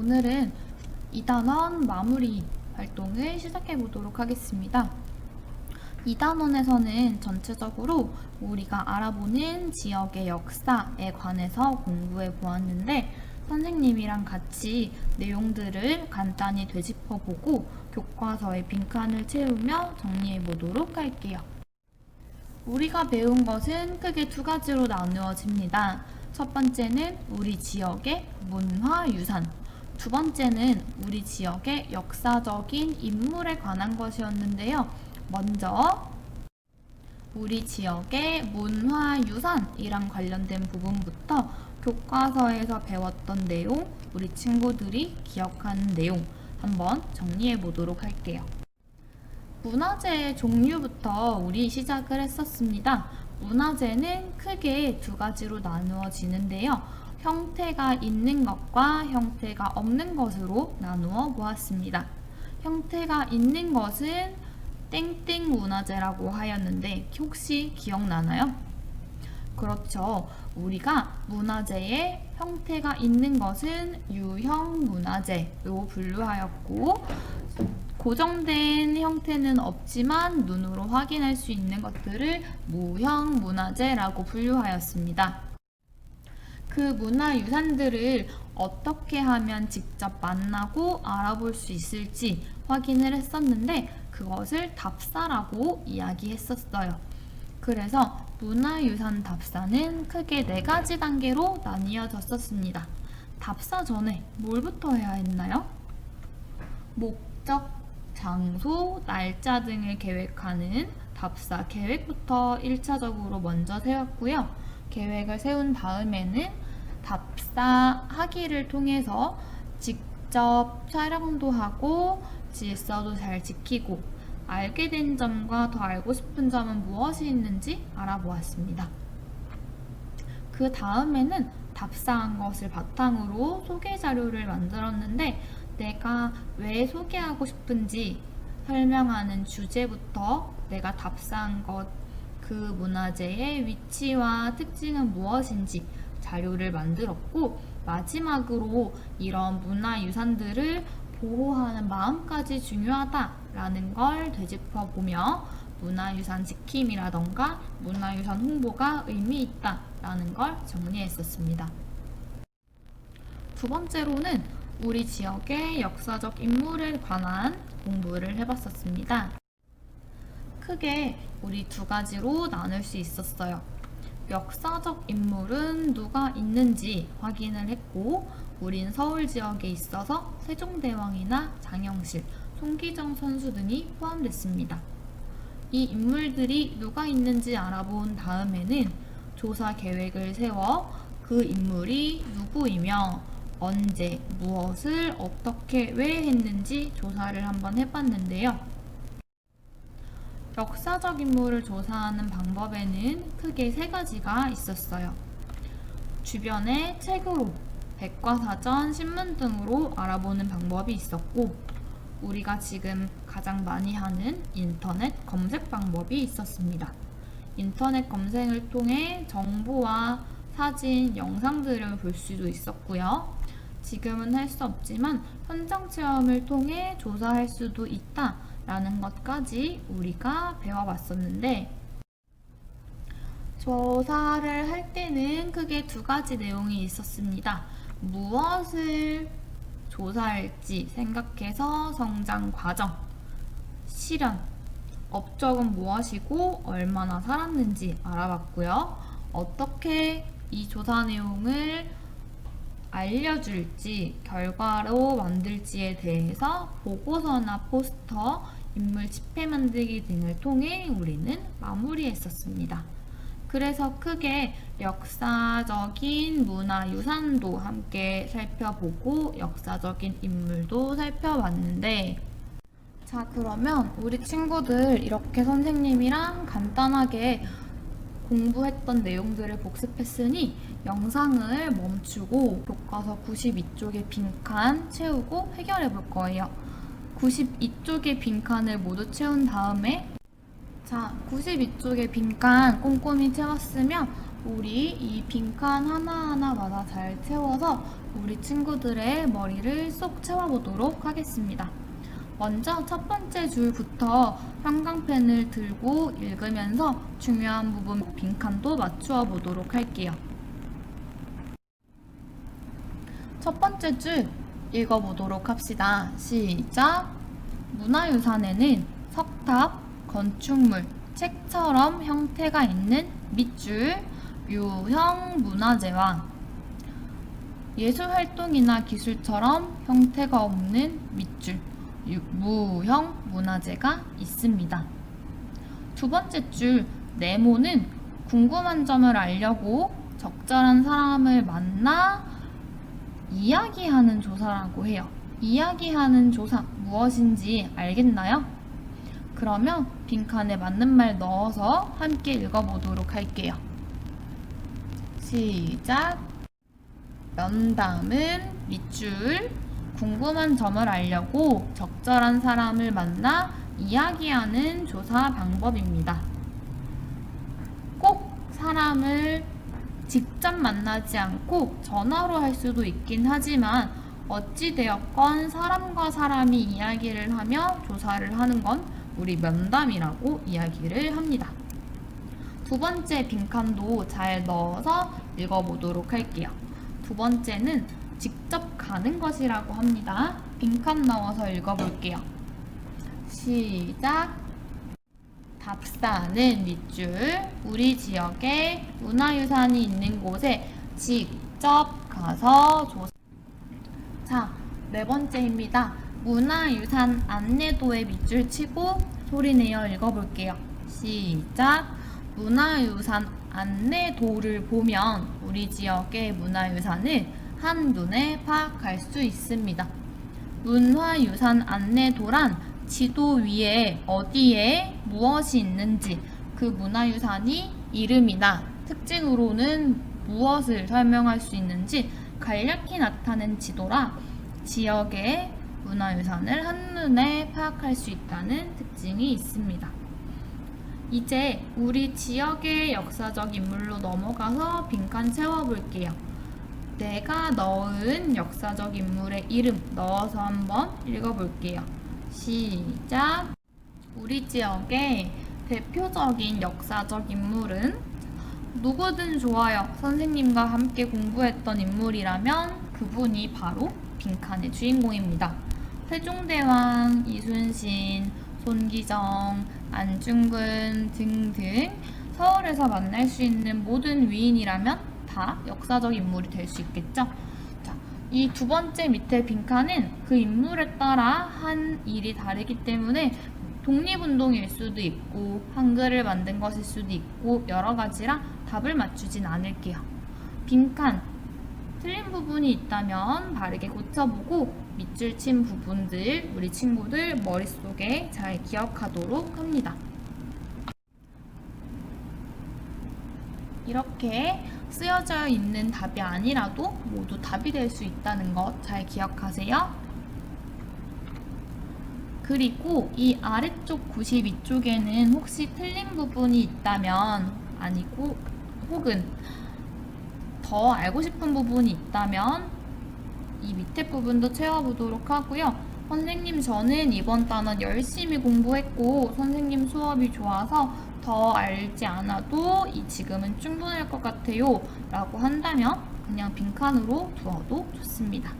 오늘은 2단원 마무리 활동을 시작해 보도록 하겠습니다. 2단원에서는 전체적으로 우리가 알아보는 지역의 역사에 관해서 공부해 보았는데 선생님이랑 같이 내용들을 간단히 되짚어 보고 교과서의 빈칸을 채우며 정리해 보도록 할게요. 우리가 배운 것은 크게 두 가지로 나누어집니다. 첫 번째는 우리 지역의 문화 유산, 두 번째는 우리 지역의 역사적인 인물에 관한 것이었는데요. 먼저 우리 지역의 문화유산이랑 관련된 부분부터 교과서에서 배웠던 내용, 우리 친구들이 기억하는 내용 한번 정리해 보도록 할게요. 문화재의 종류부터 우리 시작을 했었습니다. 문화재는 크게 두 가지로 나누어지는데요. 형태가 있는 것과 형태가 없는 것으로 나누어 보았습니다. 형태가 있는 것은 땡땡 문화재라고 하였는데 혹시 기억나나요? 그렇죠. 우리가 문화재의 형태가 있는 것은 유형 문화재로 분류하였고 고정된 형태는 없지만 눈으로 확인할 수 있는 것들을 무형 문화재라고 분류하였습니다. 그 문화 유산들을 어떻게 하면 직접 만나고 알아볼 수 있을지 확인을 했었는데 그것을 답사라고 이야기했었어요. 그래서 문화유산 답사는 크게 네 가지 단계로 나뉘어졌었습니다. 답사 전에 뭘부터 해야 했나요? 목적, 장소, 날짜 등을 계획하는 답사 계획부터 1차적으로 먼저 세웠고요. 계획을 세운 다음에는 답사하기를 통해서 직접 촬영도 하고 질서도 잘 지키고 알게 된 점과 더 알고 싶은 점은 무엇이 있는지 알아보았습니다. 그 다음에는 답사한 것을 바탕으로 소개 자료를 만들었는데 내가 왜 소개하고 싶은지 설명하는 주제부터 내가 답사한 것, 그 문화재의 위치와 특징은 무엇인지 자료를 만들었고 마지막으로 이런 문화유산들을 보호하는 마음까지 중요하다라는 걸 되짚어 보며 문화유산 지킴이라던가 문화유산 홍보가 의미 있다라는 걸 정리했었습니다. 두 번째로는 우리 지역의 역사적 인물에 관한 공부를 해봤었습니다. 크게 우리 두 가지로 나눌 수 있었어요. 역사적 인물은 누가 있는지 확인을 했고, 우린 서울 지역에 있어서 세종대왕이나 장영실, 송기정 선수 등이 포함됐습니다. 이 인물들이 누가 있는지 알아본 다음에는 조사 계획을 세워 그 인물이 누구이며 언제, 무엇을, 어떻게, 왜 했는지 조사를 한번 해봤는데요. 역사적 인물을 조사하는 방법에는 크게 세 가지가 있었어요. 주변에 책으로, 백과사전, 신문 등으로 알아보는 방법이 있었고, 우리가 지금 가장 많이 하는 인터넷 검색 방법이 있었습니다. 인터넷 검색을 통해 정보와 사진, 영상들을 볼 수도 있었고요. 지금은 할 수 없지만 현장 체험을 통해 조사할 수도 있다 라는 것까지 우리가 배워봤었는데 조사를 할 때는 크게 두 가지 내용이 있었습니다. 무엇을 조사할지 생각해서 성장 과정, 실현, 업적은 무엇이고 얼마나 살았는지 알아봤고요. 어떻게 이 조사 내용을 알려줄지, 결과로 만들지에 대해서 보고서나 포스터, 인물 집회 만들기 등을 통해 우리는 마무리했었습니다. 그래서 크게 역사적인 문화 유산도 함께 살펴보고 역사적인 인물도 살펴봤는데 자 그러면 우리 친구들 이렇게 선생님이랑 간단하게 공부했던 내용들을 복습했으니 영상을 멈추고 교과서 92쪽의 빈칸 채우고 해결해 볼 거예요. 92쪽의 빈칸을 모두 채운 다음에 자, 92쪽의 빈칸 꼼꼼히 채웠으면 우리 이 빈칸 하나하나마다 잘 채워서 우리 친구들의 머리를 쏙 채워보도록 하겠습니다. 먼저 첫 번째 줄부터 형광펜을 들고 읽으면서 중요한 부분 빈칸도 맞추어 보도록 할게요. 첫 번째 줄 읽어보도록 합시다. 시작! 문화유산에는 석탑, 건축물, 책처럼 형태가 있는 밑줄, 유형 문화재와 예술활동이나 기술처럼 형태가 없는 밑줄, 유- 무형 문화재가 있습니다. 두 번째 줄, 네모는 궁금한 점을 알려고 적절한 사람을 만나 이야기하는 조사라고 해요. 이야기하는 조사 무엇인지 알겠나요? 그러면 빈칸에 맞는 말 넣어서 함께 읽어보도록 할게요. 시작. 면담은 밑줄. 궁금한 점을 알려고 적절한 사람을 만나 이야기하는 조사 방법입니다. 꼭 사람을 직접 만나지 않고 전화로 할 수도 있긴 하지만 어찌되었건 사람과 사람이 이야기를 하며 조사를 하는 건 우리 면담이라고 이야기를 합니다. 두 번째 빈칸도 잘 넣어서 읽어보도록 할게요. 두 번째는 직접 가는 것이라고 합니다. 빈칸 넣어서 읽어볼게요. 시작! 답사는 밑줄 우리 지역에 문화유산이 있는 곳에 직접 가서 조사 자, 네 번째입니다. 문화유산 안내도에 밑줄 치고 소리 내어 읽어볼게요. 시작. 문화유산 안내도를 보면 우리 지역의 문화유산을 한눈에 파악할 수 있습니다. 문화유산 안내도란 지도 위에 어디에 무엇이 있는지 그 문화유산이 이름이나 특징으로는 무엇을 설명할 수 있는지 간략히 나타낸 지도라 지역의 문화유산을 한눈에 파악할 수 있다는 특징이 있습니다. 이제 우리 지역의 역사적 인물로 넘어가서 빈칸 채워볼게요. 내가 넣은 역사적 인물의 이름 넣어서 한번 읽어볼게요. 시작. 우리 지역의 대표적인 역사적 인물은 누구든 좋아요. 선생님과 함께 공부했던 인물이라면 그분이 바로 빈칸의 주인공입니다. 세종대왕, 이순신, 손기정, 안중근 등등 서울에서 만날 수 있는 모든 위인이라면 다 역사적 인물이 될 수 있겠죠. 자, 이 두 번째 밑에 빈칸은 그 인물에 따라 한 일이 다르기 때문에 독립운동일 수도 있고 한글을 만든 것일 수도 있고 여러 가지라 답을 맞추진 않을게요. 빈칸 틀린 부분이 있다면 바르게 고쳐보고 밑줄 친 부분들 우리 친구들 머릿속에 잘 기억하도록 합니다. 이렇게 쓰여져 있는 답이 아니라도 모두 답이 될 수 있다는 것 잘 기억하세요. 그리고 이 아래쪽 92쪽에는 혹시 틀린 부분이 있다면 아니고 혹은 더 알고 싶은 부분이 있다면 이 밑에 부분도 채워보도록 하고요. 선생님 저는 이번 단원 열심히 공부했고 선생님 수업이 좋아서 더 알지 않아도 이 지금은 충분할 것 같아요 라고 한다면 그냥 빈칸으로 두어도 좋습니다.